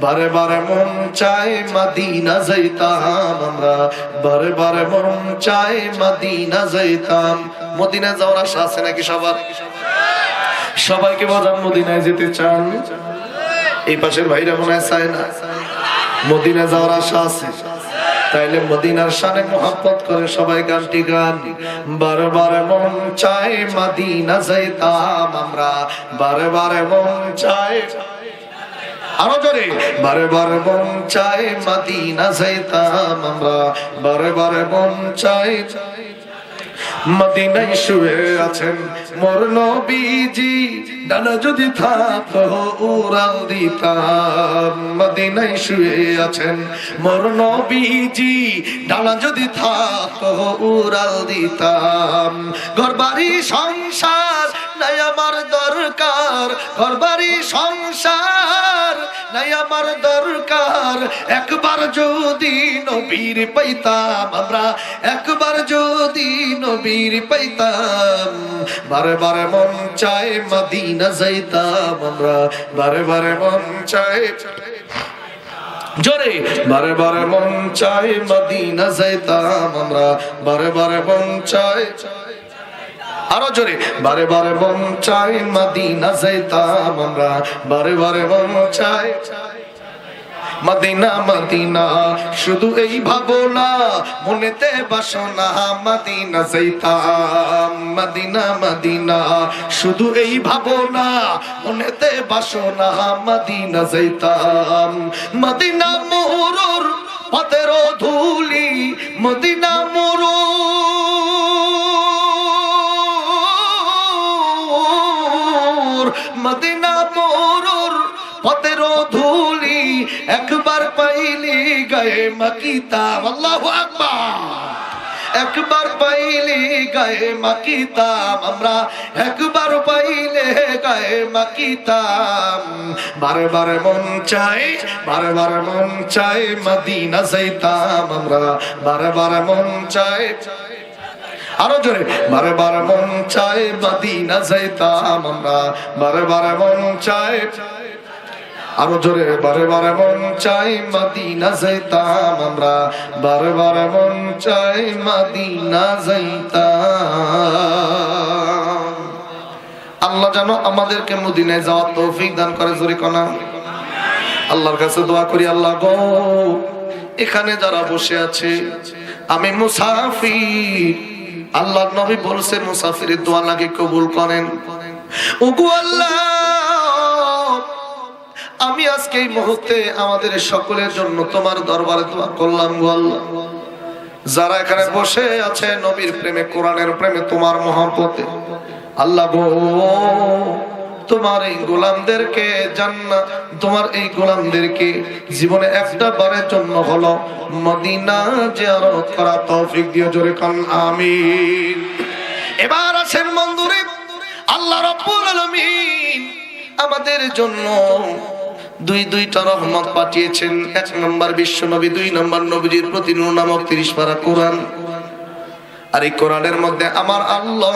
বারে বারে মন চায় মাদিনা যাইতাম আমরা। বারে বারে মন চায় মাদিনা যাইতাম। মদিনা যাওয়ার আশা আছে নাকি সবার? সবাইকে বাজার মদিনায় যেতে চান। এই পাশের ভাইরা মনে হয় চায় না। মদিনা যাওয়ার আশা আছে। তাইলে মদিনার সানে মোহাম্মত করে সবাই গানটি গান। বারে বারে মন চায় মদিনা যাইতাম আমরা। বারে বারে মন চায় আরও জোরে। বারে বারে মন চায় মদিনা যাইতাম আমরা। বারে বারে মদিনায় শুয়ে আছেন মোর নবীজি। ডানা যদি থাকতো উড়াল দিতাম। মদিনায় শুয়ে আছেন মোর নবীজি। ডানা যদি উড়াল দিতাম। ঘর বাড়ি সংসার নাই আমার দরকার। ঘর বাড়ি আমার দরকার। একবার যদি নবীর পাইতাম আমরা, একবার যদি নবীর পাইতাম। বারে বারে মন চায় মদিনা যাইতাম আমরা বারে বারে মন চায় জোরে বারে বারে মন চায় মদিনা যাইতাম আমরা বারে বারে মন চায় আরও জোরে। বারে বারে মন চাই মদিনা যাইতাম আমরা। বারে বারে মন চাই মদিনা মদিনা। শুধু এই ভাবনা মনেতে বাসনা, মদিনা যাইতাম। Medina Medina. শুধু এই ভাবনা মনেতে বাসনা, মদিনা যাইতাম। মদিনা মোহরর পথের ধুলি, মদিনা মোর মদিনা মোর পথের ধুলি একবার পাইলি গায়ে মাকিতাম আল্লাহু আকবার। একবার পাইলে গায়ে মাকিতাম আমরা একবার পাইলে গায়ে মাকিতাম বারে বারে মন চাই বারে বারে মন চাই মদিনা যাইতাম আমরা বারে বারে মন চাই আরও জোরে, বারে বারে মন চাই মদিনা যাইতাম আমরা, বারে বারে মন চাই আরও জোরে, বারে বারে মন চাই মদিনা যাইতাম আমরা, বারে বারে মন চাই মদিনা যাইতাম। আল্লাহ যেন আমাদেরকে মদিনায় যাওয়ার তৌফিক দান করে, জোরে কনা আল্লাহর কাছে দোয়া করি, আল্লাহ গো, এখানে যারা বসে আছে, আমি মুসাফির আল্লাহর নবী বলছে মুসাফির দোয়া লাগে কবুল করেন। আল্লাহ, আমি আজকে এই মুহূর্তে আমাদের সকলের জন্য তোমার দরবারে দোয়া করলাম গো আল্লাহ। যারা এখানে বসে আছে, নবীর প্রেমে, কোরআনের প্রেমে তোমার মহাপতে আল্লাহ তোমার এই গোলামদেরকে জান্না তোমার এই গোলামদেরকে জীবনে একটা বারের জন্য হলো মদিনা জিয়ারত করা তৌফিক দিয়ে জোরে কান, আমিন। এবার আছেন মন্দুরে আল্লাহ রাব্বুল আলামিন আমাদের জন্য দুই দুইটা রহমত পাঠিয়েছেন। এক নম্বর বিশ্ব নবী দুই নম্বর নবীজির প্রতি নামক তিরিশ পারা কোরআন। আর এই কোরআনের মধ্যে আমার আল্লাহ